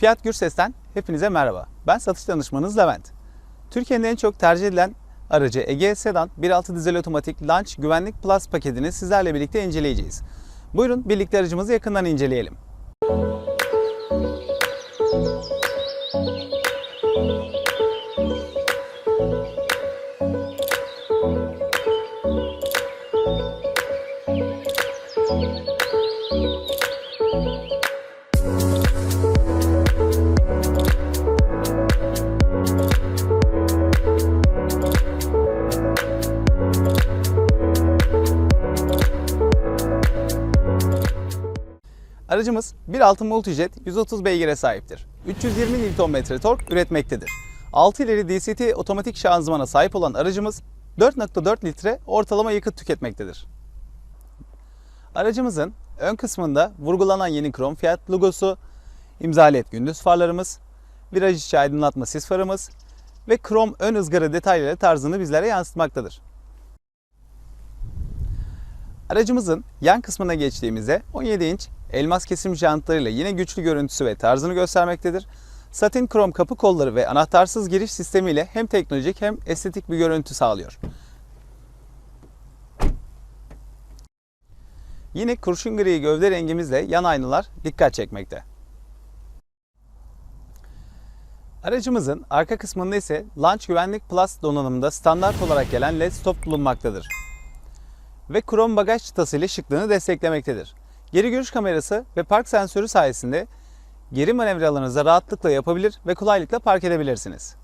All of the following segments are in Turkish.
Fiyat Gürses'ten hepinize merhaba. Ben satış danışmanınız Levent. Türkiye'nin en çok tercih edilen aracı Ege Sedan 1.6 dizel otomatik Launch Güvenlik Plus paketini sizlerle birlikte inceleyeceğiz. Buyurun birlikte aracımızı yakından inceleyelim. Aracımız 1.6 Multijet 130 beygire sahiptir. 320 Nm tork üretmektedir. 6 ileri DCT otomatik şanzımana sahip olan aracımız 4.4 litre ortalama yakıt tüketmektedir. Aracımızın ön kısmında vurgulanan yeni krom Fiat logosu, imza led gündüz farlarımız, viraj içi aydınlatma sis farımız ve krom ön ızgara detayları tarzını bizlere yansıtmaktadır. Aracımızın yan kısmına geçtiğimizde 17 inç elmas kesim jantlarıyla yine güçlü görüntüsü ve tarzını göstermektedir. Satin krom kapı kolları ve anahtarsız giriş sistemiyle hem teknolojik hem estetik bir görüntü sağlıyor. Yine kurşun gri gövde rengimizle yan aynalar dikkat çekmekte. Aracımızın arka kısmında ise Launch Güvenlik Plus donanımında standart olarak gelen LED stop bulunmaktadır ve krom bagaj çıtası ile şıklığını desteklemektedir. Geri görüş kamerası ve park sensörü sayesinde geri manevralarınızı rahatlıkla yapabilir ve kolaylıkla park edebilirsiniz.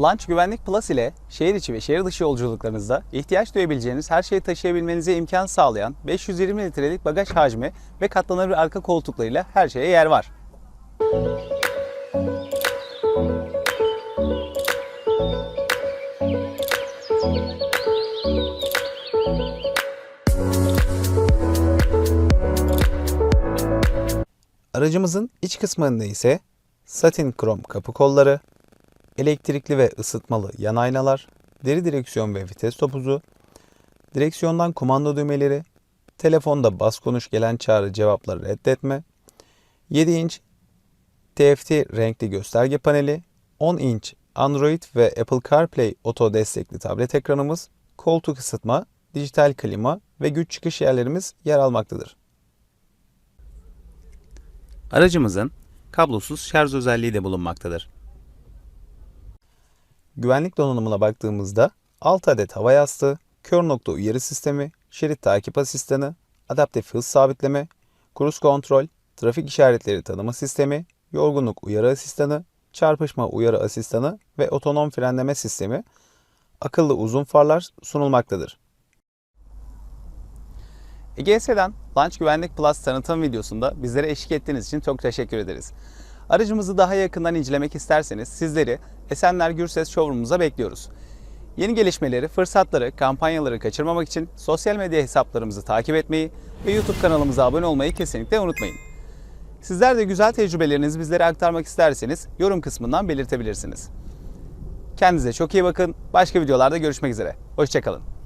Launch Güvenlik Plus ile şehir içi ve şehir dışı yolculuklarınızda ihtiyaç duyabileceğiniz her şeyi taşıyabilmenize imkan sağlayan 520 litrelik bagaj hacmi ve katlanabilir arka koltuklarıyla her şeye yer var. Aracımızın iç kısmında ise satin krom kapı kolları, elektrikli ve ısıtmalı yan aynalar, deri direksiyon ve vites topuzu, direksiyondan kumanda düğmeleri, telefonda bas konuş gelen çağrı cevapları reddetme, 7 inç TFT renkli gösterge paneli, 10 inç Android ve Apple CarPlay Auto destekli tablet ekranımız, koltuk ısıtma, dijital klima ve güç çıkış yerlerimiz yer almaktadır. Aracımızın kablosuz şarj özelliği de bulunmaktadır. Güvenlik donanımına baktığımızda 6 adet hava yastığı, kör nokta uyarı sistemi, şerit takip asistanı, adaptif hız sabitleme, cruise kontrol, trafik işaretleri tanıma sistemi, yorgunluk uyarı asistanı, çarpışma uyarı asistanı ve otonom frenleme sistemi, akıllı uzun farlar sunulmaktadır. EGS'den Launch Güvenlik Plus tanıtım videosunda bizlere eşlik ettiğiniz için çok teşekkür ederiz. Aracımızı daha yakından incelemek isterseniz sizleri Esenler Gürses Showroom'umuza bekliyoruz. Yeni gelişmeleri, fırsatları, kampanyaları kaçırmamak için sosyal medya hesaplarımızı takip etmeyi ve YouTube kanalımıza abone olmayı kesinlikle unutmayın. Sizler de güzel tecrübelerinizi bizlere aktarmak isterseniz yorum kısmından belirtebilirsiniz. Kendinize çok iyi bakın. Başka videolarda görüşmek üzere. Hoşçakalın.